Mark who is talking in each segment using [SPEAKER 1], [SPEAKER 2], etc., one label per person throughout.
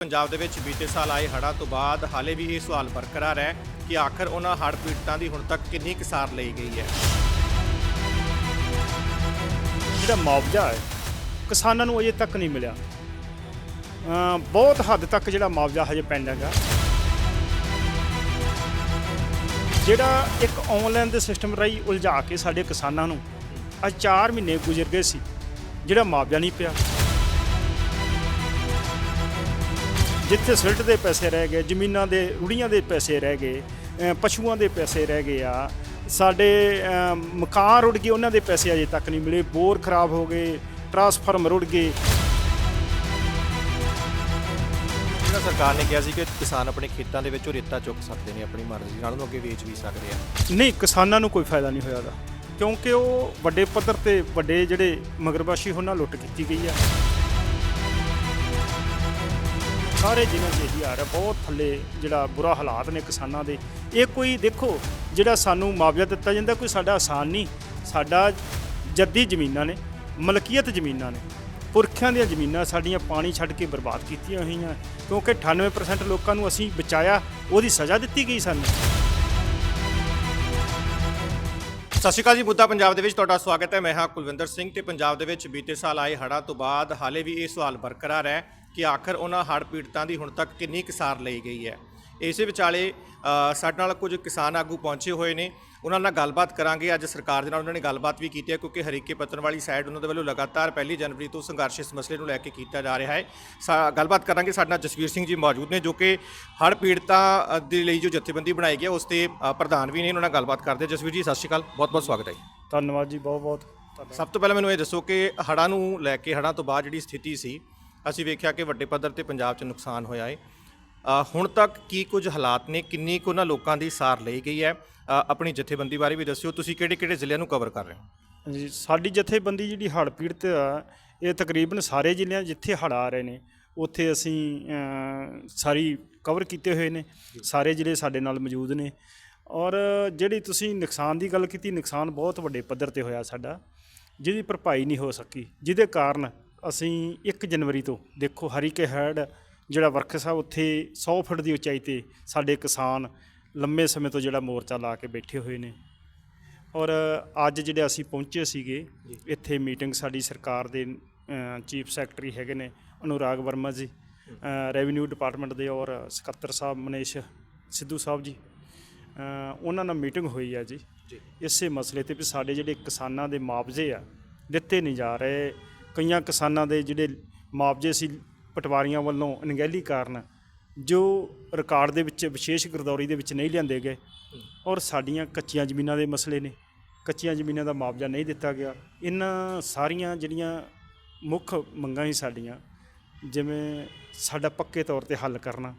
[SPEAKER 1] ਪੰਜਾਬ ਦੇ ਵਿੱਚ ਬੀਤੇ ਸਾਲ ਆਏ ਹੜ੍ਹਾਂ ਤੋਂ ਬਾਅਦ ਹਾਲੇ ਵੀ ਇਹ ਸਵਾਲ ਬਰਕਰਾਰ ਹੈ ਕਿ ਆਖਰ ਉਹਨਾਂ ਹੜ੍ਹ ਪੀੜਤਾਂ ਦੀ ਹੁਣ ਤੱਕ ਕਿੰਨੀ ਕਿਸਾਰ ਲਈ ਗਈ ਹੈ।
[SPEAKER 2] ਜਿਹੜਾ ਮੁਆਵਜ਼ਾ ਹੈ, ਕਿਸਾਨਾਂ ਨੂੰ ਅਜੇ ਤੱਕ ਨਹੀਂ ਮਿਲਿਆ। ਅਮ ਬਹੁਤ ਹੱਦ ਤੱਕ ਜਿਹੜਾ ਮੁਆਵਜ਼ਾ ਹਜੇ ਪੈਂਡਿੰਗ ਆ ਜਿਹੜਾ ਇੱਕ ਆਨਲਾਈਨ ਦੇ ਸਿਸਟਮ ਰਾਹੀਂ ਉਲਝਾ ਕੇ ਸਾਡੇ ਕਿਸਾਨਾਂ ਨੂੰ ਅੱਜ 4 ਮਹੀਨੇ ਗੁਜ਼ਰ ਗਏ ਸੀ, ਜਿਹੜਾ ਮੁਆਵਜ਼ਾ ਨਹੀਂ ਪਿਆ। ਜਿੱਥੇ ਸਿਲਟ ਦੇ ਪੈਸੇ ਰਹਿ ਗਏ ਜ਼ਮੀਨਾਂ ਦੇ ਰੁੜੀਆਂ ਦੇ ਪੈਸੇ ਰਹਿ ਗਏ ਪਸ਼ੂਆਂ ਦੇ ਪੈਸੇ ਰਹਿ ਗਏ ਆ ਸਾਡੇ ਮਕਾਨ ਰੁੜ ਗਏ ਉਹਨਾਂ ਦੇ ਪੈਸੇ ਅਜੇ ਤੱਕ ਨਹੀਂ ਮਿਲੇ ਬੋਰ ਖਰਾਬ ਹੋ ਗਏ ਟਰਾਂਸਫਾਰਮ ਰੁੜ ਗਏ।
[SPEAKER 1] ਜਿਹੜਾ ਸਰਕਾਰ ਨੇ ਕਿਹਾ ਸੀ ਕਿ ਕਿਸਾਨ ਆਪਣੇ ਖੇਤਾਂ ਦੇ ਵਿੱਚੋਂ ਰੇਤਾ ਚੁੱਕ ਸਕਦੇ ਨੇ ਆਪਣੀ ਮਰਜ਼ੀ ਨਾਲ ਉਹਨੂੰ ਅੱਗੇ ਵੇਚ ਵੀ ਸਕਦੇ ਆ।
[SPEAKER 2] ਨਹੀਂ ਕਿਸਾਨਾਂ ਨੂੰ ਕੋਈ ਫਾਇਦਾ ਨਹੀਂ ਹੋਇਆ ਉਹਦਾ ਕਿਉਂਕਿ ਉਹ ਵੱਡੇ ਪੱਧਰ ਤੇ ਵੱਡੇ ਜਿਹੜੇ ਮਗਰਬਾਸ਼ੀ ਉਹਨਾਂ ਲੁੱਟ ਕੀਤੀ ਗਈ ਆ। ਸਾਰੇ ਜ਼ਿਲ੍ਹਿਆਂ 'ਚ ਇਹੀ ਆ ਰਿਹਾ ਬਹੁਤ ਥੱਲੇ ਜਿਹੜਾ ਬੁਰਾ ਹਾਲਾਤ ਨੇ ਕਿਸਾਨਾਂ ਦੇ। ਇਹ ਕੋਈ ਦੇਖੋ, ਜਿਹੜਾ ਸਾਨੂੰ ਮੁਆਵਜ਼ਾ ਦਿੱਤਾ ਜਾਂਦਾ, ਕੋਈ ਸਾਡਾ ਆਸਾਨ ਨਹੀਂ। ਸਾਡਾ ਜੱਦੀ ਜ਼ਮੀਨਾਂ ਨੇ, ਮਲਕੀਅਤ ਜ਼ਮੀਨਾਂ ਨੇ। ਪੁਰਖਿਆਂ ਦੀਆਂ ਜ਼ਮੀਨਾਂ ਸਾਡੀਆਂ ਪਾਣੀ ਛੱਡ ਕੇ ਬਰਬਾਦ ਕੀਤੀਆਂ ਹੋਈਆਂ। ਕਿਉਂਕਿ 98% ਲੋਕਾਂ ਨੂੰ ਅਸੀਂ ਬਚਾਇਆ, ਉਹਦੀ ਸਜ਼ਾ ਦਿੱਤੀ ਗਈ ਸਾਨੂੰ।
[SPEAKER 1] ਸਤਿ ਸ਼੍ਰੀ ਅਕਾਲ ਜੀ, ਮੁੱਦਾ ਪੰਜਾਬ ਦੇ ਵਿੱਚ ਤੁਹਾਡਾ ਸਵਾਗਤ ਹੈ। ਮੈਂ ਹਾਂ ਕੁਲਵਿੰਦਰ ਸਿੰਘ ਤੇ ਪੰਜਾਬ ਦੇ ਵਿੱਚ ਬੀਤੇ ਸਾਲ ਆਏ ਹੜ੍ਹਾਂ ਤੋਂ ਬਾਅਦ ਹਾਲੇ ਵੀ ਇਹ ਸਵਾਲ ਬਰਕਰਾਰ ਹੈ ਕਿ ਆਖਰ ਉਹਨਾਂ ਹੜ੍ਹ ਪੀੜਤਾਂ ਦੀ ਹੁਣ ਤੱਕ ਕਿੰਨੀ ਕਿਸਾਰ ਲਈ ਗਈ ਹੈ। ਇਸੇ ਵਿਚਾਲੇ ਸਾਡੇ ਨਾਲ ਕੁਝ ਕਿਸਾਨ ਆਗੂ ਪਹੁੰਚੇ ਹੋਏ ਨੇ। ਉਹਨਾਂ ਨਾਲ ਗੱਲਬਾਤ ਕਰਾਂਗੇ। ਅੱਜ ਸਰਕਾਰ ਦੇ ਨਾਲ ਉਹਨਾਂ ਨੇ ਗੱਲਬਾਤ ਵੀ ਕੀਤੀ ਹੈ ਕਿਉਂਕਿ ਹਰੀਕੇ ਪੱਤਨ ਵਾਲੀ ਸਾਈਡ ਉਹਨਾਂ ਦੇ ਵੱਲੋਂ ਲਗਾਤਾਰ ਪਹਿਲੀ ਜਨਵਰੀ ਤੋਂ ਸੰਘਰਸ਼ ਇਸ ਮਸਲੇ ਨੂੰ ਲੈ ਕੇ ਕੀਤਾ ਜਾ ਰਿਹਾ ਹੈ। ਗੱਲਬਾਤ ਕਰਾਂਗੇ। ਸਾਡੇ ਨਾਲ ਜਸਵੀਰ ਸਿੰਘ ਜੀ ਮੌਜੂਦ ਨੇ ਜੋ ਕਿ ਹੜ੍ਹ ਪੀੜਤਾਂ ਦੇ ਲਈ ਜੋ ਜਥੇਬੰਦੀ ਬਣਾਈ ਗਈ ਹੈ ਉਸ ਤੇ ਪ੍ਰਧਾਨ ਵੀ ਨੇ ਉਹਨਾਂ ਨਾਲ ਗੱਲਬਾਤ ਕਰਦੇ। ਜਸਵੀਰ ਜੀ ਸਤਿ ਸ਼੍ਰੀ ਅਕਾਲ। ਬਹੁਤ ਬਹੁਤ ਸਵਾਗਤ ਹੈ ਜੀ।
[SPEAKER 2] ਧੰਨਵਾਦ ਜੀ ਬਹੁਤ ਬਹੁਤ ਧੰਨਵਾਦ।
[SPEAKER 1] ਸਭ ਤੋਂ ਪਹਿਲਾਂ ਮੈਨੂੰ ਇਹ ਦੱਸੋ ਕਿ ਹੜ੍ਹਾਂ ਨੂੰ ਲੈ ਕੇ ਹੜ੍ਹਾਂ ਤੋਂ ਬਾਅਦ ਜਿਹੜੀ ਸਥਿਤੀ ਸੀ ਅਸੀਂ ਵੇਖਿਆ ਕਿ ਵੱਡੇ ਪੱਧਰ ਤੇ ਪੰਜਾਬ 'ਚ ਨੁਕਸਾਨ ਹੋਇਆ ਹੈ ਹੁਣ ਤੱਕ ਕੀ ਕੁਝ ਹਾਲਾਤ ਨੇ? ਕਿੰਨੀ ਕੁ ਉਹਨਾਂ ਲੋਕਾਂ ਦੀ ਸਾਰ ਲਈ ਗਈ ਹੈ? ਆਪਣੀ ਜਥੇਬੰਦੀ ਬਾਰੇ ਵੀ ਦੱਸਿਓ। ਤੁਸੀਂ ਕਿਹੜੇ ਕਿਹੜੇ ਜ਼ਿਲ੍ਹਿਆਂ ਨੂੰ ਕਵਰ ਕਰ ਰਹੇ ਹੋ?
[SPEAKER 2] ਜੀ ਸਾਡੀ ਜਥੇਬੰਦੀ ਜਿਹੜੀ ਹੜ੍ਹ ਪੀੜਤ ਆ, ਇਹ ਤਕਰੀਬਨ ਸਾਰੇ ਜ਼ਿਲ੍ਹਿਆਂ ਜਿੱਥੇ ਹੜ੍ਹ ਆ ਰਹੇ ਨੇ, ਉੱਥੇ ਅਸੀਂ ਸਾਰੀ ਕਵਰ ਕੀਤੇ ਹੋਏ ਨੇ। ਸਾਰੇ ਜ਼ਿਲ੍ਹੇ ਸਾਡੇ ਨਾਲ ਮੌਜੂਦ ਨੇ। ਔਰ ਜਿਹੜੀ ਤੁਸੀਂ ਨੁਕਸਾਨ ਦੀ ਗੱਲ ਕੀਤੀ, ਨੁਕਸਾਨ ਬਹੁਤ ਵੱਡੇ ਪੱਧਰ ਤੇ ਹੋਇਆ ਸਾਡਾ, ਜਿਹਦੀ ਭਰਪਾਈ ਨਹੀਂ ਹੋ ਸਕੀ। ਜਿਹਦੇ ਕਾਰਨ ਅਸੀਂ 1 ਜਨਵਰੀ ਤੋਂ ਦੇਖੋ, ਹਰੀਕੇ ਹੈਡ ਜਿਹੜਾ ਵਰਕਸ ਆ ਉੱਥੇ 100 ਫੁੱਟ ਦੀ ਉਚਾਈ ਤੇ ਸਾਡੇ ਕਿਸਾਨ ਲੰਮੇ ਸਮੇਂ ਤੋਂ ਜਿਹੜਾ ਮੋਰਚਾ ਲਾ ਕੇ ਬੈਠੇ ਹੋਏ ਨੇ। ਔਰ ਅੱਜ ਜਿਹੜੇ ਅਸੀਂ ਪਹੁੰਚੇ ਸੀਗੇ ਇੱਥੇ ਮੀਟਿੰਗ ਸਾਡੀ ਸਰਕਾਰ ਦੇ ਚੀਫ ਸੈਕਟਰੀ ਹੈਗੇ ਨੇ ਅਨੁਰਾਗ ਵਰਮਾ ਜੀ ਰੈਵਨਿਊ ਡਿਪਾਰਟਮੈਂਟ ਦੇ ਔਰ ਸਕੱਤਰ ਸਾਹਿਬ ਮਨੀਸ਼ ਸਿੱਧੂ ਸਾਹਿਬ ਜੀ ਉਹਨਾਂ ਨਾਲ ਮੀਟਿੰਗ ਹੋਈ ਆ ਜੀ। ਇਸੇ ਮਸਲੇ ਤੇ ਵੀ ਸਾਡੇ ਜਿਹੜੇ ਕਿਸਾਨਾਂ ਦੇ ਮੁਆਵਜ਼ੇ ਆ ਦਿੱਤੇ ਨਹੀਂ ਜਾ ਰਹੇ। ਕਈਆਂ ਕਿਸਾਨਾਂ ਦੇ ਜਿਹੜੇ ਮੁਆਵਜ਼ੇ ਸੀ ਪਟਵਾਰੀਆਂ ਵੱਲੋਂ ਅਣਗਹਿਲੀ ਕਾਰਨ ਜੋ ਰਿਕਾਰਡ ਦੇ ਵਿੱਚ, ਵਿਸ਼ੇਸ਼ ਗਰਦੌਰੀ ਦੇ ਵਿੱਚ ਨਹੀਂ ਲਿਆਂਦੇ ਗਏ ਔਰ ਸਾਡੀਆਂ ਕੱਚੀਆਂ ਜ਼ਮੀਨਾਂ ਦੇ ਮਸਲੇ ਨੇ, ਕੱਚੀਆਂ ਜ਼ਮੀਨਾਂ ਦਾ ਮੁਆਵਜ਼ਾ ਨਹੀਂ ਦਿੱਤਾ ਗਿਆ। ਇਹਨਾਂ ਸਾਰੀਆਂ ਜਿਹੜੀਆਂ ਮੁੱਖ ਮੰਗਾਂ ਹੀ ਸਾਡੀਆਂ, ਜਿਵੇਂ ਸਾਡਾ ਪੱਕੇ ਤੌਰ ਤੇ ਹੱਲ ਕਰਨਾ,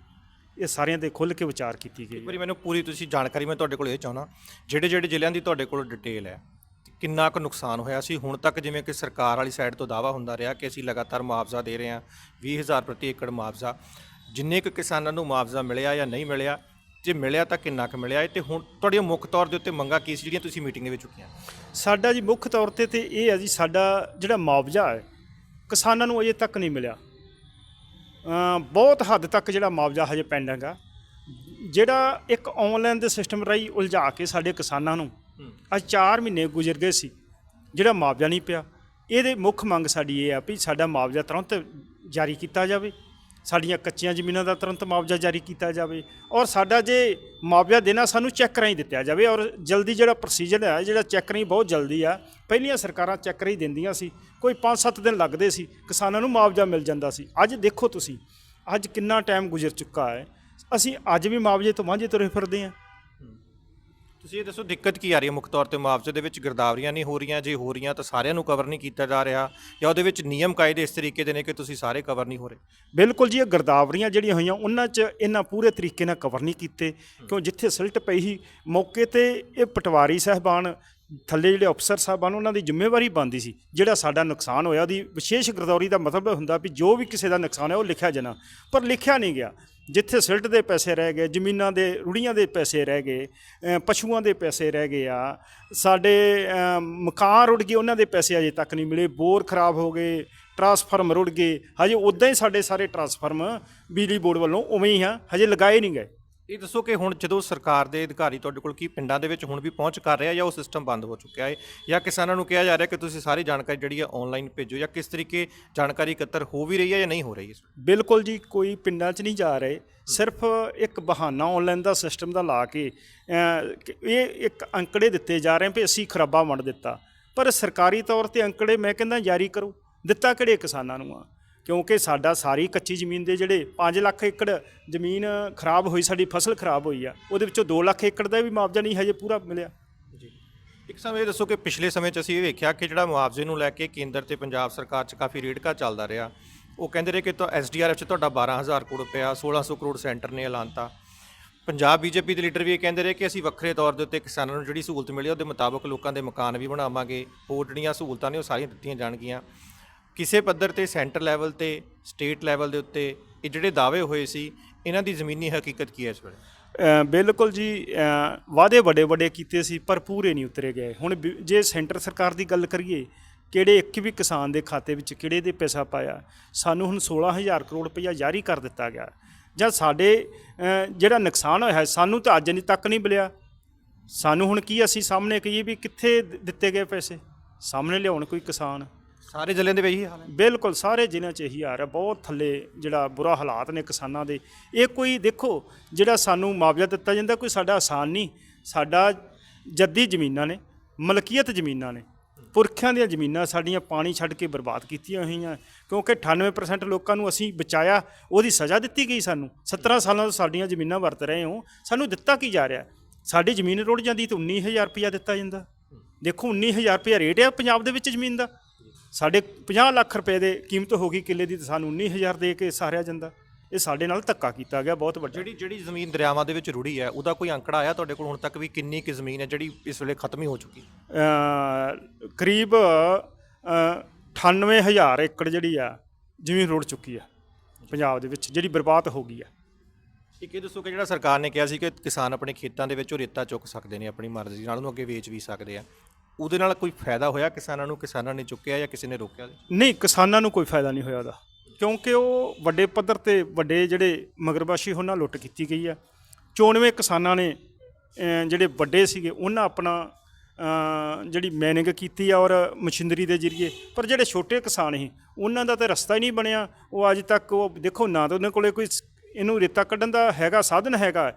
[SPEAKER 2] ਇਹ ਸਾਰਿਆਂ ਤੇ ਖੁੱਲ੍ਹ ਕੇ ਵਿਚਾਰ ਕੀਤੀ ਗਈ
[SPEAKER 1] ਇੱਕ ਵਾਰੀ ਮੈਨੂੰ ਪੂਰੀ ਤੁਸੀਂ ਜਾਣਕਾਰੀ ਮੈਂ ਤੁਹਾਡੇ ਕੋਲ ਇਹ ਚਾਹੁੰਦਾ ਜਿਹੜੇ ਜਿਹੜੇ ਜ਼ਿਲ੍ਹਿਆਂ ਦੀ ਤੁਹਾਡੇ ਕੋਲ ਡਿਟੇਲ ਹੈ ਕਿੰਨਾ ਕੁ ਨੁਕਸਾਨ ਹੋਇਆ ਸੀ? ਹੁਣ ਤੱਕ ਜਿਵੇਂ ਕਿ ਸਰਕਾਰ ਵਾਲੀ ਸਾਈਡ ਤੋਂ ਦਾਵਾ ਹੁੰਦਾ ਰਿਹਾ ਕਿ ਅਸੀਂ ਲਗਾਤਾਰ ਮੁਆਵਜ਼ਾ ਦੇ ਰਹੇ ਹਾਂ 20000 ਪ੍ਰਤੀ ਏਕੜ ਮੁਆਵਜ਼ਾ। ਜਿੰਨੇ ਕੁ ਕਿਸਾਨਾਂ ਨੂੰ ਮੁਆਵਜ਼ਾ ਮਿਲਿਆ ਜਾਂ ਨਹੀਂ ਮਿਲਿਆ, ਜੇ ਮਿਲਿਆ ਤਾਂ ਕਿੰਨਾ ਕੁ ਮਿਲਿਆ? ਹੈ ਤੇ ਹੁਣ ਤੁਹਾਡੀਆਂ ਮੁੱਖ ਤੌਰ ਦੇ ਉੱਤੇ ਮੰਗਾਂ ਕੀ ਸੀ ਜਿਹੜੀਆਂ ਤੁਸੀਂ ਮੀਟਿੰਗ ਦੇ ਵਿੱਚ ਚੁੱਕੀਆਂ?
[SPEAKER 2] ਸਾਡਾ ਜੀ ਮੁੱਖ ਤੌਰ ਤੇ ਤੇ ਇਹ ਹੈ ਜੀ ਸਾਡਾ ਜਿਹੜਾ ਮੁਆਵਜ਼ਾ ਹੈ, ਕਿਸਾਨਾਂ ਨੂੰ ਅਜੇ ਤੱਕ ਨਹੀਂ ਮਿਲਿਆ। ਬਹੁਤ ਹੱਦ ਤੱਕ ਜਿਹੜਾ ਮੁਆਵਜ਼ਾ ਹਜੇ ਪੈਂਡਿੰਗ ਆ। ਜਿਹੜਾ ਇੱਕ ਆਨਲਾਈਨ ਦੇ ਸਿਸਟਮ ਰਾਹੀਂ ਉਲਝਾ ਕੇ ਸਾਡੇ ਕਿਸਾਨਾਂ ਨੂੰ ਅੱਜ 4 ਮਹੀਨੇ ਗੁਜ਼ਰ ਗਏ ਸੀ, ਜਿਹੜਾ ਮੁਆਵਜ਼ਾ ਨਹੀਂ ਪਿਆ। ਇਹਦੇ ਮੁੱਖ ਮੰਗ ਸਾਡੀ ਇਹ ਆ ਵੀ ਸਾਡਾ ਮੁਆਵਜ਼ਾ ਤੁਰੰਤ ਜਾਰੀ ਕੀਤਾ ਜਾਵੇ, ਸਾਡੀਆਂ ਕੱਚੀਆਂ ਜ਼ਮੀਨਾਂ ਦਾ ਤੁਰੰਤ ਮੁਆਵਜ਼ਾ ਜਾਰੀ ਕੀਤਾ ਜਾਵੇ ਔਰ ਸਾਡਾ ਜੇ ਮੁਆਵਜ਼ਾ ਦੇਣਾ ਸਾਨੂੰ ਚੈੱਕ ਰਾਹੀਂ ਦਿੱਤਾ ਜਾਵੇ ਔਰ ਜਲਦੀ ਜਿਹੜਾ ਪ੍ਰੋਸੀਜਰ ਹੈ, ਜਿਹੜਾ ਚੈੱਕ ਰਾਹੀਂ ਬਹੁਤ ਜਲਦੀ ਆ, ਪਹਿਲੀਆਂ ਸਰਕਾਰਾਂ ਚੈੱਕ ਰਾਹੀਂ ਦਿੰਦੀਆਂ ਸੀ, ਕੋਈ 5-7 ਦਿਨ ਲੱਗਦੇ ਸੀ, ਕਿਸਾਨਾਂ ਨੂੰ ਮੁਆਵਜ਼ਾ ਮਿਲ ਜਾਂਦਾ ਸੀ। ਅੱਜ ਦੇਖੋ ਤੁਸੀਂ, ਅੱਜ ਕਿੰਨਾ ਟਾਈਮ ਗੁਜ਼ਰ ਚੁੱਕਾ ਹੈ, ਅਸੀਂ ਅੱਜ ਵੀ ਮੁਆਵਜ਼ੇ ਤੋਂ ਵਾਂਝੇ ਤੁਰੇ ਫਿਰਦੇ ਹਾਂ।
[SPEAKER 1] ਤੁਸੀਂ ਇਹ ਦੱਸੋ, ਦਿੱਕਤ ਕੀ ਆ ਰਹੀ ਹੈ ਮੁੱਖ ਤੌਰ ਤੇ ਮੁਆਵਜ਼ੇ ਦੇ ਵਿੱਚ? ਗਿਰਦਾਵਰੀਆਂ ਨਹੀਂ ਹੋ ਰਹੀਆਂ, ਜੇ ਹੋ ਰਹੀਆਂ ਤਾਂ ਸਾਰਿਆਂ ਨੂੰ ਕਵਰ ਨਹੀਂ ਕੀਤਾ ਜਾ ਰਿਹਾ ਜਾਂ ਉਹਦੇ ਵਿੱਚ ਨਿਯਮ ਕਾਇਦੇ ਇਸ ਤਰੀਕੇ ਦੇ ਨੇ ਕਿ ਤੁਸੀਂ ਸਾਰੇ ਕਵਰ ਨਹੀਂ ਹੋ ਰਹੇ?
[SPEAKER 2] ਬਿਲਕੁਲ ਜੀ, ਇਹ ਗਰਦਾਵਰੀਆਂ ਜਿਹੜੀਆਂ ਹੋਈਆਂ, ਉਹਨਾਂ 'ਚ ਇਹਨਾਂ ਪੂਰੇ ਤਰੀਕੇ ਨਾਲ ਕਵਰ ਨਹੀਂ ਕੀਤੇ। ਕਿਉਂ? ਜਿੱਥੇ ਸਿਲਟ ਪਈ ਸੀ, ਮੌਕੇ ਤੇ ਇਹ ਪਟਵਾਰੀ ਸਾਹਿਬਾਨ ਥੱਲੇ ਜਿਹੜੇ ਅਫਸਰ ਸਾਹਿਬਾਨ ਉਹਨਾਂ ਦੀ ਜ਼ਿੰਮੇਵਾਰੀ ਬਣਦੀ ਸੀ। ਜਿਹੜਾ ਸਾਡਾ ਨੁਕਸਾਨ ਹੋਇਆ, ਉਹਦੀ ਵਿਸ਼ੇਸ਼ ਗਰਦੌਰੀ ਦਾ ਮਤਲਬ ਹੁੰਦਾ ਵੀ ਜੋ ਵੀ ਕਿਸੇ ਦਾ ਨੁਕਸਾਨ ਹੈ ਉਹ ਲਿਖਿਆ ਜਾਣਾ। ਪਰ ਲਿਖਿਆ ਨਹੀਂ ਗਿਆ। ਜਿੱਥੇ ਸਿਲਟ ਦੇ ਪੈਸੇ ਰਹਿ ਗਏ, ਜ਼ਮੀਨਾਂ ਦੇ, ਰੂੜੀਆਂ ਦੇ ਪੈਸੇ ਰਹਿ ਗਏ ਪਸ਼ੂਆਂ ਦੇ ਪੈਸੇ ਰਹਿ ਗਏ ਆ, ਸਾਡੇ ਮਕਾਨ ਰੁੜ ਗਏ, ਉਹਨਾਂ ਦੇ ਪੈਸੇ ਅਜੇ ਤੱਕ ਨਹੀਂ ਮਿਲੇ, ਬੋਰ ਖਰਾਬ ਹੋ ਗਏ ਟਰਾਂਸਫਾਰਮਰ ਰੁੜ ਗਏ। ਹਜੇ ਉਦਾਂ ਹੀ ਸਾਡੇ ਸਾਰੇ ਟਰਾਂਸਫਾਰਮ ਬਿਜਲੀ ਬੋਰਡ ਵੱਲੋਂ ਉਵੇਂ ਹੀ ਆ, ਹਜੇ ਲਗਾਏ ਨਹੀਂ ਗਏ।
[SPEAKER 1] ਇਹ ਦੱਸੋ ਕਿ ਹੁਣ ਜਦੋਂ ਸਰਕਾਰ ਦੇ ਅਧਿਕਾਰੀ ਤੁਹਾਡੇ ਕੋਲ ਕੀ ਪਿੰਡਾਂ ਦੇ ਵਿੱਚ ਹੁਣ ਵੀ ਪਹੁੰਚ ਕਰ ਰਿਹਾ ਜਾਂ ਉਹ ਸਿਸਟਮ ਬੰਦ ਹੋ ਚੁੱਕਿਆ ਹੈ? ਜਾਂ ਕਿਸਾਨਾਂ ਨੂੰ ਕਿਹਾ ਜਾ ਰਿਹਾ ਕਿ ਤੁਸੀਂ ਸਾਰੀ ਜਾਣਕਾਰੀ ਜਿਹੜੀ ਹੈ ਆਨਲਾਈਨ ਭੇਜੋ ਜਾਂ ਕਿਸ ਤਰੀਕੇ ਜਾਣਕਾਰੀ ਇਕੱਤਰ ਹੋ ਵੀ ਰਹੀ ਹੈ ਜਾਂ ਨਹੀਂ ਹੋ ਰਹੀ ਇਸ?
[SPEAKER 2] ਬਿਲਕੁਲ ਜੀ ਕੋਈ ਪਿੰਡਾਂ 'ਚ ਨਹੀਂ ਜਾ ਰਹੇ। ਸਿਰਫ ਇੱਕ ਬਹਾਨਾ ਆਨਲਾਈਨ ਦਾ ਸਿਸਟਮ ਦਾ ਲਾ ਕਿ ਇਹ ਇੱਕ ਅੰਕੜੇ ਦਿੱਤੇ ਜਾ ਰਹੇ ਵੀ ਅਸੀਂ ਖਰਾਬਾ ਵੰਡ ਦਿੱਤਾ। ਪਰ ਸਰਕਾਰੀ ਤੌਰ ਤੇ ਅੰਕੜੇ ਮੈਂ ਕਹਿੰਦਾ ਜਾਰੀ ਕਰੋ। ਦਿੱਤਾ ਕਿਹੜੇ ਕਿਸਾਨਾਂ ਨੂੰ ਆ? ਕਿਉਂਕਿ ਸਾਡਾ ਸਾਰੀ ਕੱਚੀ ਜ਼ਮੀਨ ਦੇ ਜਿਹੜੇ 5 ਲੱਖ ਏਕੜ ਜ਼ਮੀਨ ਖਰਾਬ ਹੋਈ, ਸਾਡੀ ਫਸਲ ਖਰਾਬ ਹੋਈ ਆ, ਉਹਦੇ ਵਿੱਚੋਂ 2 ਲੱਖ ਏਕੜ ਦਾ ਵੀ ਮੁਆਵਜ਼ਾ ਨਹੀਂ ਹਜੇ ਪੂਰਾ ਮਿਲਿਆ।
[SPEAKER 1] ਇੱਕ ਸਮੇਂ ਇਹ ਦੱਸੋ ਕਿ ਪਿਛਲੇ ਸਮੇਂ 'ਚ ਅਸੀਂ ਇਹ ਵੇਖਿਆ ਕਿ ਜਿਹੜਾ ਮੁਆਵਜ਼ੇ ਨੂੰ ਲੈ ਕੇ ਕੇਂਦਰ ਤੇ ਪੰਜਾਬ ਸਰਕਾਰ 'ਚ ਕਾਫੀ ਰੇੜਕਾ ਚੱਲਦਾ ਰਿਹਾ। ਉਹ ਕਹਿੰਦੇ ਰਹੇ ਕਿ ਤਾਂ ਐਸਡੀਆਰਐਫ 'ਚ ਤੁਹਾਡਾ 12000 ਕਰੋੜ ਰੁਪਇਆ 1600 ਕਰੋੜ ਸੈਂਟਰ ਨੇ ਐਲਾਨਤਾ ਪੰਜਾਬ ਬੀਜੇਪੀ ਦੇ ਲੀਡਰ ਵੀ ਇਹ ਕਹਿੰਦੇ ਰਹੇ ਕਿ ਅਸੀਂ ਵੱਖਰੇ ਤੌਰ ਦੇ ਉੱਤੇ ਕਿਸਾਨਾਂ ਨੂੰ ਜਿਹੜੀ ਸਹੂਲਤ ਮਿਲੀ ਉਹਦੇ ਮੁਤਾਬਕ ਲੋਕਾਂ ਦੇ ਮਕਾਨ ਵੀ ਬਣਾਵਾਂਗੇ, ਹੋਰ ਜਿਹੜੀਆਂ ਸਹੂਲਤਾਂ ਨੇ ਉਹ ਸਾਰੀਆਂ ਦਿੱਤੀਆਂ ਜਾਣਗੀਆਂ। ਕਿਸੇ ਪੱਧਰ ਤੇ ਸੈਂਟਰ ਲੈਵਲ ਤੇ ਸਟੇਟ ਲੈਵਲ ਦੇ ਉੱਤੇ ਇਹ ਜਿਹੜੇ ਦਾਅਵੇ ਹੋਏ ਸੀ ਇਹਨਾਂ ਦੀ ਜ਼ਮੀਨੀ ਹਕੀਕਤ ਕੀ ਹੈ ਇਸ ਵੇਲੇ?
[SPEAKER 2] ਬਿਲਕੁਲ ਜੀ ਵਾਅਦੇ ਵੱਡੇ ਵੱਡੇ ਕੀਤੇ ਸੀ ਪਰ ਪੂਰੇ ਨਹੀਂ ਉਤਰੇ ਗਏ। ਹੁਣ ਵੀ- ਜੇ ਸੈਂਟਰ ਸਰਕਾਰ ਦੀ ਗੱਲ ਕਰੀਏ ਕਿਹੜੇ ਇੱਕ ਵੀ ਕਿਸਾਨ ਦੇ ਖਾਤੇ ਵਿੱਚ ਕਿਹੜੇ ਦੇ ਪੈਸਾ ਪਾਇਆ ਸਾਨੂੰ ਹੁਣ 16000 ਕਰੋੜ ਰੁਪਈਆ ਜਾਰੀ ਕਰ ਦਿੱਤਾ ਗਿਆ। ਜਾਂ ਸਾਡੇ ਅ, ਜਿਹੜਾ ਨੁਕਸਾਨ ਹੋਇਆ ਹੈ, ਸਾਨੂੰ ਤਾਂ ਅੱਜ ਨਹੀਂ ਤੱਕ ਨਹੀਂ ਮਿਲਿਆ। ਸਾਨੂੰ ਹੁਣ ਕੀ ਅਸੀਂ ਸਾਹਮਣੇ ਕਹੀਏ ਵੀ ਕਿੱਥੇ ਦ- ਦਿੱਤੇ ਗਏ ਪੈਸੇ? ਸਾਹਮਣੇ ਲਿਆਉਣ ਕੋਈ ਕਿਸਾਨ।
[SPEAKER 1] ਸਾਰੇ ਜ਼ਿਲ੍ਹਿਆਂ ਦੇ ਵਿੱਚ ਇਹੀ ਹਾਲ ਹੈ।
[SPEAKER 2] ਬਿਲਕੁਲ, ਸਾਰੇ ਜ਼ਿਲ੍ਹਿਆਂ 'ਚ ਇਹੀ ਆ ਰਿਹਾ ਬਹੁਤ ਥੱਲੇ ਜਿਹੜਾ ਬੁਰਾ ਹਾਲਾਤ ਨੇ ਕਿਸਾਨਾਂ ਦੇ। ਇਹ ਕੋਈ ਦੇਖੋ, ਜਿਹੜਾ ਸਾਨੂੰ ਮੁਆਵਜ਼ਾ ਦਿੱਤਾ ਜਾਂਦਾ, ਕੋਈ ਸਾਡਾ ਆਸਾਨ ਨਹੀਂ। ਸਾਡਾ ਜੱਦੀ ਜ਼ਮੀਨਾਂ ਨੇ, ਮਲਕੀਅਤ ਜ਼ਮੀਨਾਂ ਨੇ। ਪੁਰਖਿਆਂ ਦੀਆਂ ਜ਼ਮੀਨਾਂ ਸਾਡੀਆਂ ਪਾਣੀ ਛੱਡ ਕੇ ਬਰਬਾਦ ਕੀਤੀਆਂ ਹੋਈਆਂ। ਕਿਉਂਕਿ 98% ਲੋਕਾਂ ਨੂੰ ਅਸੀਂ ਬਚਾਇਆ, ਉਹਦੀ ਸਜ਼ਾ ਦਿੱਤੀ ਗਈ ਸਾਨੂੰ। 17 ਸਾਲਾਂ ਤੋਂ ਸਾਡੀਆਂ ਜ਼ਮੀਨਾਂ ਵਰਤ ਰਹੇ ਹੋ, ਸਾਨੂੰ ਦਿੱਤਾ ਕੀ ਜਾ ਰਿਹਾ? ਸਾਡੀ ਜ਼ਮੀਨ ਰੁੜ ਜਾਂਦੀ ਤਾਂ 19000 ਰੁਪਇਆ ਦਿੱਤਾ ਜਾਂਦਾ। ਦੇਖੋ 19000 ਰੁਪਇਆ ਰੇਟ ਹੈ ਪੰਜਾਬ ਦੇ ਵਿੱਚ ਜ਼ਮੀਨ ਦਾ। ਸਾਡੇ 50 ਲੱਖ ਰੁਪਏ ਦੇ ਕੀਮਤ ਹੋ ਗਈ ਕਿੱਲੇ ਦੀ ਤੇ ਸਾਨੂੰ 19000 ਦੇ ਕੇ ਸਾਰਿਆ ਜਾਂਦਾ। ਇਹ ਸਾਡੇ ਨਾਲ ਧੱਕਾ ਕੀਤਾ ਗਿਆ ਬਹੁਤ ਵੱਡਾ।
[SPEAKER 1] ਜਿਹੜੀ ਜਿਹੜੀ ਜ਼ਮੀਨ ਦਰਿਆਵਾਂ ਦੇ ਵਿੱਚ ਰੁੜੀ ਹੈ ਉਹਦਾ ਕੋਈ ਅੰਕੜਾ ਆਇਆ ਤੁਹਾਡੇ ਕੋਲ ਹੁਣ ਤੱਕ ਵੀ ਕਿੰਨੀ ਕੁ ਜ਼ਮੀਨ ਹੈ ਜਿਹੜੀ ਇਸ ਵੇਲੇ ਖਤਮ ਹੀ ਹੋ ਚੁੱਕੀ
[SPEAKER 2] ਅ, ਕਰੀਬ ਅ, 98000 ਏਕੜ ਜਿਹੜੀ ਆ ਜ਼ਮੀਨ ਰੁੜ ਚੁੱਕੀ ਆ ਪੰਜਾਬ ਦੇ ਵਿੱਚ ਜਿਹੜੀ ਬਰਬਾਦ ਹੋ ਗਈ ਆ।
[SPEAKER 1] ਇੱਕ ਇਹ ਦੱਸੋ ਕਿ ਜਿਹੜਾ ਸਰਕਾਰ ਨੇ ਕਿਹਾ ਸੀ ਕਿ ਕਿਸਾਨ ਆਪਣੇ ਖੇਤਾਂ ਦੇ ਵਿੱਚੋਂ ਰੇਤਾ ਚੁੱਕ ਸਕਦੇ ਨੇ ਆਪਣੀ ਮਰਜ਼ੀ ਨਾਲ ਉਹਨੂੰ ਅੱਗੇ ਵੇਚ ਵੀ ਸਕਦੇ ਆ। ਉਹਦੇ ਨਾਲ ਕੋਈ ਫਾਇਦਾ ਹੋਇਆ ਕਿਸਾਨਾਂ ਨੂੰ? ਕਿਸਾਨਾਂ ਨੇ ਚੁੱਕਿਆ ਜਾਂ ਕਿਸੇ ਨੇ ਰੋਕਿਆ?
[SPEAKER 2] ਨਹੀਂ, ਕਿਸਾਨਾਂ ਨੂੰ ਕੋਈ ਫਾਇਦਾ ਨਹੀਂ ਹੋਇਆ ਉਹਦਾ। ਕਿਉਂਕਿ ਉਹ ਵੱਡੇ ਪੱਧਰ ਤੇ ਵੱਡੇ ਜਿਹੜੇ ਮਗਰਬਾਸ਼ੀ ਉਹਨਾਂ ਲੁੱਟ ਕੀਤੀ ਗਈ ਆ। 94 ਕਿਸਾਨਾਂ ਨੇ ਜਿਹੜੇ ਵੱਡੇ ਸੀਗੇ, ਉਹਨਾਂ ਆਪਣਾ ਜਿਹੜੀ ਮੈਨਿੰਗ ਕੀਤੀ ਆ ਔਰ ਮਸ਼ੀਨਰੀ ਦੇ ਜ਼ਰੀਏ। ਪਰ ਜਿਹੜੇ ਛੋਟੇ ਕਿਸਾਨ ਸੀ, ਉਹਨਾਂ ਦਾ ਤਾਂ ਰਸਤਾ ਹੀ ਨਹੀਂ ਬਣਿਆ। ਉਹ ਅੱਜ ਤੱਕ ਉਹ, ਦੇਖੋ, ਨਾ ਤਾਂ ਉਹਨਾਂ ਕੋਲੇ ਕੋਈ ਇਹਨੂੰ ਰੇਤਾ ਕੱਢਣ ਦਾ ਹੈਗਾ, ਸਾਧਨ ਹੈਗਾ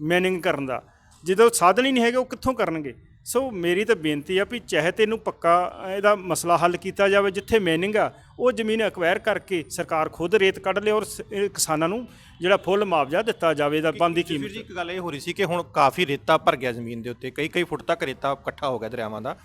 [SPEAKER 2] ਮੈਨਿੰਗ ਕਰਨ ਦਾ। ਜਦੋਂ ਸਾਧਨ ਹੀ ਨਹੀਂ ਹੈਗੇ, ਉਹ ਕਿੱਥੋਂ ਕਰਨਗੇ? ਸੋ ਮੇਰੀ ਤਾਂ ਬੇਨਤੀ ਆ ਵੀ ਚਾਹੇ ਤੇ ਇਹਨੂੰ ਪੱਕਾ ਇਹਦਾ ਮਸਲਾ ਹੱਲ ਕੀਤਾ ਜਾਵੇ ਜਿੱਥੇ ਮੈਨਿੰਗ ਆ ਉਹ ਜ਼ਮੀਨ ਐਕਵਾਇਰ ਕਰਕੇ ਸਰਕਾਰ ਖੁਦ ਰੇਤ ਕੱਢ ਲੇ ਔਰ ਸ- ਇਹ ਕਿਸਾਨਾਂ ਨੂੰ ਜਿਹੜਾ ਫੁੱਲ ਮੁਆਵਜ਼ਾ ਦਿੱਤਾ ਜਾਵੇ ਦਾ ਬੰਦੀ ਕੀਮਤ।
[SPEAKER 1] ਜੀ ਇੱਕ ਗੱਲ ਇਹ ਹੋ ਰਹੀ ਸੀ ਕਿ ਹੁਣ ਕਾਫੀ ਰੇਤਾ ਭਰ ਗਿਆ ਜ਼ਮੀਨ ਦੇ ਉੱਤੇ ਕਈ ਕਈ ਫੁੱਟ ਤੱਕ ਰੇਤਾ ਇਕੱਠਾ ਹੋ ਗਿਆ ਦਰਿਆਵਾਂ ਦਾ।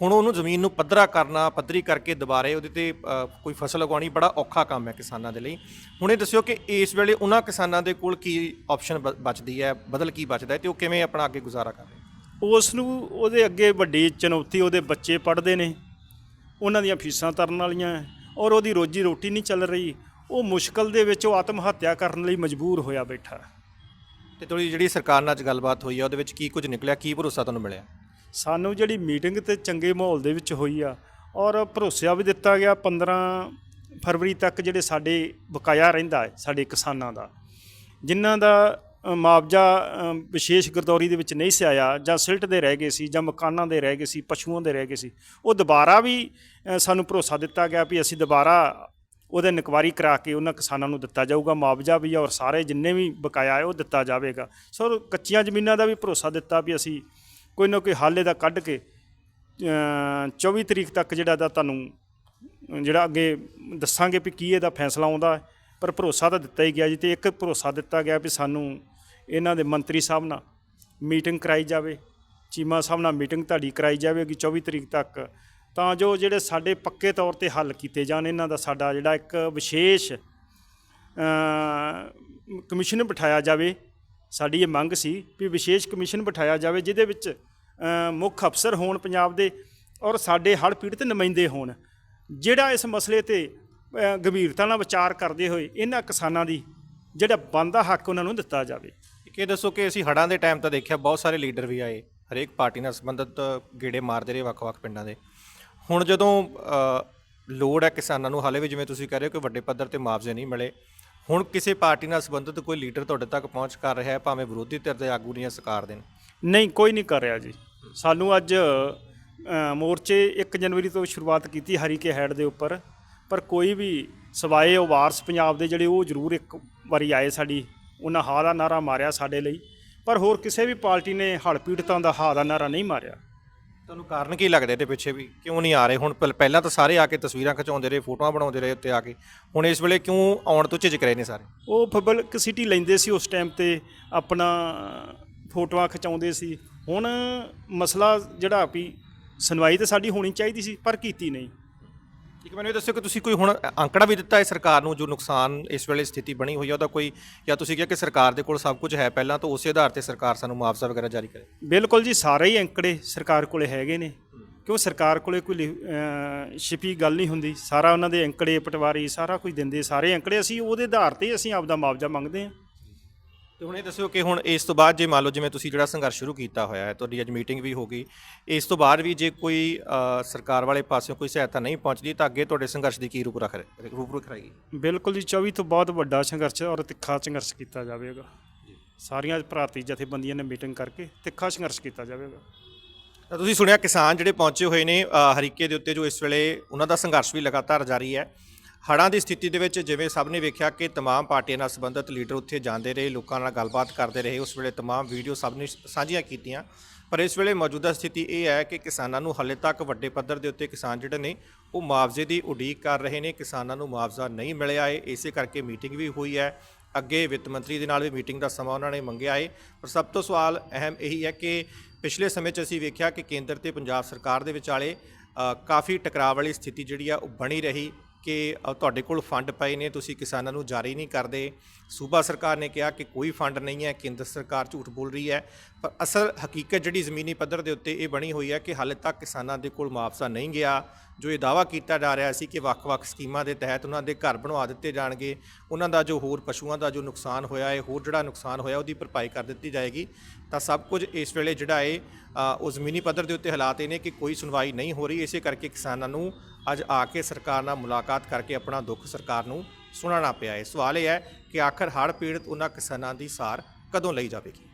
[SPEAKER 1] ਹੁਣ ਉਹਨੂੰ ਜ਼ਮੀਨ ਨੂੰ ਪੱਧਰਾ ਕਰਨਾ ਪੱਧਰੀ ਕਰਕੇ ਦੁਬਾਰੇ ਉਹਦੇ ਤੇ ਅ, ਕੋਈ ਫਸਲ ਉਗਾਉਣੀ ਬੜਾ ਔਖਾ ਕੰਮ ਹੈ ਕਿਸਾਨਾਂ ਦੇ ਲਈ। ਹੁਣ ਇਹ ਦੱਸਿਓ ਕਿ ਇਸ ਵੇਲੇ ਉਹਨਾਂ ਕਿਸਾਨਾਂ ਦੇ ਕੋਲ ਕੀ ਆਪਸ਼ਨ ਬਚਦੀ ਹੈ ਬਦਲ ਕੀ ਬਚਦਾ ਹੈ ਤੇ ਉਹ ਕਿਵੇਂ ਆਪਣਾ ਅੱਗੇ ਗੁਜ਼ਾਰਾ ਕਰ ਰਹੇ
[SPEAKER 2] ਉਸ ਨੂੰ ਉਹਦੇ ਅੱਗੇ ਵੱਡੀ ਚੁਣੌਤੀ ਉਹਦੇ ਬੱਚੇ ਪੜ੍ਹਦੇ ਨੇ ਉਹਨਾਂ ਦੀਆਂ ਫੀਸਾਂ ਤਰਨ ਵਾਲੀਆਂ ਔਰ ਉਹਦੀ ਰੋਜੀ ਰੋਟੀ ਨਹੀਂ ਚੱਲ ਰਹੀ। ਉਹ ਮੁਸ਼ਕਲ ਦੇ ਵਿੱਚ ਉਹ ਆਤਮ ਹੱਤਿਆ ਕਰਨ ਲਈ ਮਜਬੂਰ ਹੋਇਆ ਬੈਠਾ।
[SPEAKER 1] ਤੇ ਤੁਹਾਡੀ ਜਿਹੜੀ ਸਰਕਾਰ ਨਾਲ ਗੱਲਬਾਤ ਹੋਈ ਆ ਉਹਦੇ ਵਿੱਚ ਕੀ ਕੁਝ ਨਿਕਲਿਆ? ਕੀ ਭਰੋਸਾ ਤੁਹਾਨੂੰ ਮਿਲਿਆ?
[SPEAKER 2] ਸਾਨੂੰ ਜਿਹੜੀ ਮੀਟਿੰਗ ਤੇ ਚੰਗੇ ਮਾਹੌਲ ਦੇ ਵਿੱਚ ਹੋਈ ਆ ਔਰ ਭਰੋਸਾ ਵੀ ਦਿੱਤਾ ਗਿਆ 15 ਫਰਵਰੀ ਤੱਕ ਜਿਹੜੇ ਸਾਡੇ ਬਕਾਇਆ ਰਹਿੰਦਾ ਹੈ ਸਾਡੇ ਕਿਸਾਨਾਂ ਦਾ ਜਿਨ੍ਹਾਂ ਦਾ ਮੁਆਵਜ਼ਾ ਵਿਸ਼ੇਸ਼ ਗਰਦੌਰੀ ਦੇ ਵਿੱਚ ਨਹੀਂ ਸੀ ਆਇਆ ਜਾਂ ਸਿਲਟ ਦੇ ਰਹਿ ਗਏ ਸੀ ਜਾਂ ਮਕਾਨਾਂ ਦੇ ਰਹਿ ਗਏ ਸੀ ਪਸ਼ੂਆਂ ਦੇ ਰਹਿ ਗਏ ਸੀ ਉਹ ਦੁਬਾਰਾ ਵੀ ਸਾਨੂੰ ਭਰੋਸਾ ਦਿੱਤਾ ਗਿਆ ਵੀ ਅਸੀਂ ਦੁਬਾਰਾ ਉਹਦੇ ਇਨਕੁਆਰੀ ਕਰਾ ਕੇ ਉਹਨਾਂ ਕਿਸਾਨਾਂ ਨੂੰ ਦਿੱਤਾ ਜਾਊਗਾ ਮੁਆਵਜ਼ਾ ਵੀ ਔਰ ਸਾਰੇ ਜਿੰਨੇ ਵੀ ਬਕਾਇਆ ਹੈ ਉਹ ਦਿੱਤਾ ਜਾਵੇਗਾ ਸੋ ਕੱਚੀਆਂ ਜ਼ਮੀਨਾਂ ਦਾ ਵੀ ਭਰੋਸਾ ਦਿੱਤਾ ਵੀ ਅਸੀਂ ਕੋਈ ਨਾ ਕੋਈ ਹੱਲ ਇਹਦਾ ਕੱਢ ਕੇ ਅ, 24 ਤਰੀਕ ਤੱਕ ਜਿਹੜਾ ਦਾ ਤੁਹਾਨੂੰ ਜਿਹੜਾ ਅੱਗੇ ਦੱਸਾਂਗੇ ਵੀ ਕੀ ਇਹਦਾ ਫੈਸਲਾ ਆਉਂਦਾ ਹੈ। ਪਰ ਭਰੋਸਾ ਤਾਂ ਦਿੱਤਾ ਹੀ ਗਿਆ ਜੀ ਤੇ ਇੱਕ ਭਰੋਸਾ ਦਿੱਤਾ ਗਿਆ ਵੀ ਸਾਨੂੰ ਇਹਨਾਂ ਦੇ ਮੰਤਰੀ ਸਾਹਿਬ ਨਾਲ ਮੀਟਿੰਗ ਕਰਾਈ ਜਾਵੇ, ਚੀਮਾ ਸਾਹਿਬ ਨਾਲ ਮੀਟਿੰਗ ਤੁਹਾਡੀ ਕਰਾਈ ਜਾਵੇਗੀ 24 ਤਰੀਕ ਤੱਕ, ਤਾਂ ਜੋ ਜਿਹੜੇ ਸਾਡੇ ਪੱਕੇ ਤੌਰ ਤੇ ਹੱਲ ਕੀਤੇ ਜਾਣ, ਇਹਨਾਂ ਦਾ ਸਾਡਾ ਜਿਹੜਾ ਇੱਕ ਵਿਸ਼ੇਸ਼ ਕਮਿਸ਼ਨ ਬਿਠਾਇਆ ਜਾਵੇ। ਸਾਡੀ ਇਹ ਮੰਗ ਸੀ ਵੀ ਵਿਸ਼ੇਸ਼ ਕਮਿਸ਼ਨ ਬਿਠਾਇਆ ਜਾਵੇ ਜਿਹਦੇ ਵਿੱਚ ਮੁੱਖ ਅਫਸਰ ਹੋਣ ਪੰਜਾਬ ਦੇ ਔਰ ਸਾਡੇ ਹੜ੍ਹ ਪੀੜਤ ਨੁਮਾਇੰਦੇ ਹੋਣ। ਜਿਹੜਾ ਇਸ ਮਸਲੇ ਤੇ ਗੰਭੀਰਤਾ ਨਾਲ ਵਿਚਾਰ ਕਰਦੇ ਹੋਏ ਇਹਨਾਂ ਕਿਸਾਨਾਂ ਦੀ ਜਿਹੜਾ ਬਣਦਾ ਹੱਕ ਉਹਨਾਂ ਨੂੰ ਦਿੱਤਾ ਜਾਵੇ।
[SPEAKER 1] ਇੱਕ ਇਹ ਦੱਸੋ ਕਿ ਅਸੀਂ ਹੜਾਂ ਦੇ ਟਾਈਮ ਤਾਂ ਦੇਖਿਆ ਬਹੁਤ ਸਾਰੇ ਲੀਡਰ ਵੀ ਆਏ ਹਰੇਕ ਪਾਰਟੀ ਨਾਲ ਸੰਬੰਧਿਤ ਗੇੜੇ ਮਾਰਦੇ ਰਹੇ ਵੱਖ-ਵੱਖ ਪਿੰਡਾਂ ਦੇ। ਹੁਣ ਜਦੋਂ ਲੋੜ ਹੈ ਕਿਸਾਨਾਂ ਨੂੰ ਹਾਲੇ ਵੀ ਜਿਵੇਂ ਤੁਸੀਂ ਕਹਿ ਰਹੇ ਹੋ ਕਿ ਵੱਡੇ ਪੱਧਰ ਤੇ ਮੁਆਵਜ਼ੇ ਨਹੀਂ ਮਿਲੇ ਹੁਣ ਕਿਸੇ ਪਾਰਟੀ ਨਾਲ ਸੰਬੰਧਿਤ ਕੋਈ ਲੀਡਰ ਤੁਹਾਡੇ ਤੱਕ ਪਹੁੰਚ ਕਰ ਰਿਹਾ ਹੈ ਭਾਵੇਂ ਵਿਰੋਧੀ ਧਿਰ ਦੇ ਆਗੂ ਨੇ ਜਾਂ ਸਰਕਾਰ ਦੇ ਨੇ?
[SPEAKER 2] ਨਹੀਂ ਕੋਈ ਨਹੀਂ ਕਰ ਰਿਹਾ ਜੀ। ਸਾਨੂੰ ਅੱਜ ਮੋਰਚੇ 1 ਜਨਵਰੀ ਤੋਂ ਸ਼ੁਰੂਆਤ ਕੀਤੀ ਹਰੀਕੇ ਹੈਡ ਦੇ ਉੱਪਰ। ਪਰ ਕੋਈ ਵੀ ਸਵਾਏ ਉਹ ਵਾਰਸ ਪੰਜਾਬ ਦੇ ਜਿਹੜੇ ਉਹ ਜ਼ਰੂਰ ਇੱਕ ਵਾਰੀ ਆਏ ਸਾਡੀ ਉਹਨਾਂ ਹਾ ਦਾ ਨਾਰਾ ਮਾਰਿਆ ਸਾਡੇ ਲਈ। ਪਰ ਹੋਰ ਕਿਸੇ ਵੀ ਪਾਰਟੀ ਨੇ ਹੜ੍ਹ ਪੀੜਤਾਂ ਦਾ ਹਾ ਦਾ ਨਾਰਾ ਨਹੀਂ ਮਾਰਿਆ।
[SPEAKER 1] ਤੁਹਾਨੂੰ ਕਾਰਨ ਕੀ ਲੱਗਦਾ ਇਹਦੇ ਪਿੱਛੇ ਵੀ? ਕਿਉਂ ਨਹੀਂ ਆ ਰਹੇ? ਹੁਣ ਪਹਿ- ਪਹਿਲਾਂ ਤਾਂ ਸਾਰੇ ਆ ਕੇ ਤਸਵੀਰਾਂ ਖਿਚਾਉਂਦੇ ਰਹੇ ਫੋਟੋਆਂ ਬਣਾਉਂਦੇ ਰਹੇ ਉੱਤੇ ਆ ਕੇ। ਹੁਣ ਇਸ ਵੇਲੇ ਕਿਉਂ ਆਉਣ ਤੋਂ ਝਿਜਕ ਰਹੇ ਨੇ ਸਾਰੇ?
[SPEAKER 2] ਉਹ ਪਬਲਿਕ ਸਿਟੀ ਲੈਂਦੇ ਸੀ ਉਸ ਟਾਈਮ ਤੇ ਆਪਣਾ ਫੋਟੋਆਂ ਖਿਚਾਉਂਦੇ ਸੀ। ਹੁਣ ਮਸਲਾ ਜਿਹੜਾ ਵੀ ਸੁਣਵਾਈ ਤਾਂ ਸਾਡੀ ਹੋਣੀ ਚਾਹੀਦੀ ਸੀ ਪਰ ਕੀਤੀ ਨਹੀਂ।
[SPEAKER 1] ਇੱਕ ਮੈਨੂੰ ਇਹ ਦੱਸੋ ਕਿ ਤੁਸੀਂ ਕੋਈ ਹੁਣ ਅੰਕੜਾ ਵੀ ਦਿੱਤਾ ਹੈ ਸਰਕਾਰ ਨੂੰ ਜੋ ਨੁਕਸਾਨ ਇਸ ਵੇਲੇ ਸਥਿਤੀ ਬਣੀ ਹੋਈ ਹੈ, ਉਹਦਾ ਕੋਈ ਜਾਂ ਤੁਸੀਂ ਕਿਹਾ ਕਿ ਸਰਕਾਰ ਦੇ ਕੋਲ ਸਭ ਕੁਝ ਹੈ ਪਹਿਲਾਂ ਤਾਂ ਉਸੇ ਆਧਾਰ ਤੇ ਸਰਕਾਰ ਸਾਨੂੰ ਮੁਆਵਜ਼ਾ ਵਗੈਰਾ ਜਾਰੀ ਕਰੇ।
[SPEAKER 2] ਬਿਲਕੁਲ ਜੀ, ਸਾਰੇ ਹੀ ਅੰਕੜੇ ਸਰਕਾਰ ਕੋਲੇ ਹੈਗੇ ਨੇ, ਕਿਉਂ ਸਰਕਾਰ ਕੋਲੇ ਕੋਈ ਲਿ- ਛਿਪੀ ਗੱਲ ਨਹੀਂ ਹੁੰਦੀ। ਸਾਰਾ ਉਹਨਾਂ ਦੇ ਅੰਕੜੇ ਪਟਵਾਰੀ ਸਾਰਾ ਕੁਝ ਦਿੰਦੇ, ਸਾਰੇ ਅੰਕੜੇ ਅਸੀਂ ਉਹਦੇ ਆਧਾਰ ਤੇ ਅਸੀਂ ਆਪਦਾ ਮੁਆਵਜ਼ਾ ਮੰਗਦੇ ਹਾਂ।
[SPEAKER 1] ਤੇ ਹੁਣ ਇਹ ਦੱਸਿਓ ਕਿ ਹੁਣ ਇਸ ਤੋਂ ਬਾਅਦ ਜੇ ਮੰਨ ਲਓ ਜਿਵੇਂ ਤੁਸੀਂ ਜਿਹੜਾ ਸੰਘਰਸ਼ ਸ਼ੁਰੂ ਕੀਤਾ ਹੋਇਆ ਹੈ ਤੁਹਾਡੀ ਅੱਜ ਮੀਟਿੰਗ ਵੀ ਹੋ ਗਈ ਇਸ ਤੋਂ ਬਾਅਦ ਵੀ ਜੇ ਕੋਈ ਅ, ਸਰਕਾਰ ਵਾਲੇ ਪਾਸਿਓਂ ਕੋਈ ਸਹਾਇਤਾ ਨਹੀਂ ਪਹੁੰਚਦੀ ਤਾਂ ਅੱਗੇ ਤੁਹਾਡੇ ਸੰਘਰਸ਼ ਦੀ ਕੀ ਰੂਪ ਰੱਖ ਰੂਪ ਰੇਖ ਰਹੇਗੀ?
[SPEAKER 2] ਬਿਲਕੁਲ ਜੀ 24 ਤੋਂ ਬਾਅਦ ਵੱਡਾ ਸੰਘਰਸ਼ ਔਰ ਤਿੱਖਾ ਸੰਘਰਸ਼ ਕੀਤਾ ਜਾਵੇਗਾ। ਸਾਰੀਆਂ ਭਰਾਤੀ ਜਥੇਬੰਦੀਆਂ ਨੇ ਮੀਟਿੰਗ ਕਰਕੇ ਤਿੱਖਾ ਸੰਘਰਸ਼ ਕੀਤਾ ਜਾਵੇਗਾ।
[SPEAKER 1] ਤਾਂ ਤੁਸੀਂ ਸੁਣਿਆ ਕਿਸਾਨ ਜਿਹੜੇ ਪਹੁੰਚੇ ਹੋਏ ਨੇ ਅ, ਹਰੀਕੇ ਦੇ ਉੱਤੇ ਜੋ ਇਸ ਵੇਲੇ ਉਹਨਾਂ ਦਾ ਸੰਘਰਸ਼ ਵੀ ਲਗਾਤਾਰ ਜਾਰੀ ਹੈ। ਹੜ੍ਹਾਂ ਦੀ ਸਥਿਤੀ ਦੇ ਵਿੱਚ ਜਿਵੇਂ ਸਭ ਨੇ ਵੇਖਿਆ ਕਿ तमाम ਪਾਰਟੀਆਂ ਨਾਲ ਸੰਬੰਧਿਤ ਲੀਡਰ ਉੱਥੇ ਜਾਂਦੇ ਰਹੇ ਲੋਕਾਂ ਨਾਲ ਗੱਲਬਾਤ ਕਰਦੇ ਰਹੇ ਉਸ ਵੇਲੇ तमाम ਵੀਡੀਓ ਸਭ ਨੇ ਸਾਂਝੀਆਂ ਕੀਤੀਆਂ ਪਰ ਇਸ ਵੇਲੇ ਮੌਜੂਦਾ ਸਥਿਤੀ ਇਹ ਹੈ ਕਿ ਕਿਸਾਨਾਂ ਨੂੰ ਹਾਲੇ ਤੱਕ ਵੱਡੇ ਪੱਧਰ ਦੇ ਉੱਤੇ ਕਿਸਾਨ ਜਿਹੜੇ ਨੇ ਉਹ ਮੁਆਵਜ਼ੇ ਦੀ ਉਡੀਕ ਕਰ ਰਹੇ ਨੇ ਕਿਸਾਨਾਂ ਨੂੰ ਮੁਆਵਜ਼ਾ ਨਹੀਂ ਮਿਲਿਆ ਹੈ ਇਸੇ ਕਰਕੇ ਮੀਟਿੰਗ ਵੀ ਹੋਈ ਹੈ ਅੱਗੇ ਵਿੱਤ ਮੰਤਰੀ ਦੇ ਨਾਲ ਵੀ ਮੀਟਿੰਗ ਦਾ ਸਮਾਂ ਉਹਨਾਂ ਨੇ ਮੰਗਿਆ ਹੈ ਪਰ ਸਭ ਤੋਂ ਸਵਾਲ ਅਹਿਮ ਇਹੀ ਹੈ ਕਿ ਪਿਛਲੇ ਸਮੇਂ 'ਚ ਅਸੀਂ ਵੇਖਿਆ ਕਿ ਕੇਂਦਰ ਤੇ ਪੰਜਾਬ ਸਰਕਾਰ ਦੇ ਵਿਚਾਲੇ ਅ, ਕਾਫੀ ਟਕਰਾਅ ਵਾਲੀ ਸਥਿਤੀ ਜਿਹੜੀ ਆ ਉਹ ਬਣੀ ਰਹੀ ਕਿ ਤੁਹਾਡੇ ਕੋਲ ਫੰਡ ਪਏ ਨੇ, ਤੁਸੀਂ ਕਿਸਾਨਾਂ ਨੂੰ ਜਾਰੀ ਨਹੀਂ ਕਰਦੇ। ਸੂਬਾ ਸਰਕਾਰ ਨੇ ਕਿਹਾ ਕਿ ਕੋਈ ਫੰਡ ਨਹੀਂ ਹੈ, ਕੇਂਦਰ ਸਰਕਾਰ ਝੂਠ ਬੋਲ ਰਹੀ ਹੈ। ਪਰ ਅਸਲ ਹਕੀਕਤ ਜਿਹੜੀ ਜ਼ਮੀਨੀ ਪੱਧਰ ਦੇ ਉੱਤੇ ਇਹ ਬਣੀ ਹੋਈ ਹੈ ਕਿ ਹਾਲੇ ਤੱਕ ਕਿਸਾਨਾਂ ਦੇ ਕੋਲ ਮੁਆਵਜ਼ਾ ਨਹੀਂ ਗਿਆ। ਜੋ ਇਹ ਦਾਵਾ ਕੀਤਾ ਜਾ ਰਿਹਾ ਸੀ ਕਿ ਵੱਖ-ਵੱਖ ਸਕੀਮਾਂ ਦੇ ਤਹਿਤ ਉਹਨਾਂ ਦੇ ਘਰ ਬਣਵਾ ਦਿੱਤੇ ਜਾਣਗੇ, ਉਹਨਾਂ ਦਾ ਜੋ ਹੋਰ ਪਸ਼ੂਆਂ ਦਾ ਜੋ ਨੁਕਸਾਨ ਹੋਇਆ ਹੈ ਹੋਰ ਜਿਹੜਾ ਨੁਕਸਾਨ ਹੋਇਆ ਉਹਦੀ ਭਰਪਾਈ ਕਰ ਦਿੱਤੀ ਜਾਏਗੀ। ਤਾਂ ਸਭ ਕੁਝ ਇਸ ਵੇਲੇ ਜਿਹੜਾ ਹੈ ਉਹ ਜ਼ਮੀਨੀ ਪੱਧਰ ਦੇ ਉੱਤੇ ਹਾਲਾਤ ਇਹ ਨੇ ਕਿ ਕੋਈ ਸੁਣਵਾਈ ਨਹੀਂ ਹੋ ਰਹੀ, ਇਸੇ ਕਰਕੇ ਕਿਸਾਨਾਂ ਨੂੰ ਅੱਜ ਆ ਕੇ ਸਰਕਾਰ ਨਾਲ ਮੁਲਾਕਾਤ ਕਰਕੇ ਆਪਣਾ ਦੁੱਖ ਸਰਕਾਰ ਨੂੰ ਸੁਣਾਉਣਾ ਪਿਆ ਹੈ। ਸਵਾਲ ਇਹ ਹੈ ਕਿ ਆਖਰ ਹੜ੍ਹ ਪੀੜਤ ਉਹਨਾਂ ਕਿਸਾਨਾਂ ਦੀ ਸਾਰ ਕਦੋਂ ਲਈ ਜਾਵੇਗੀ?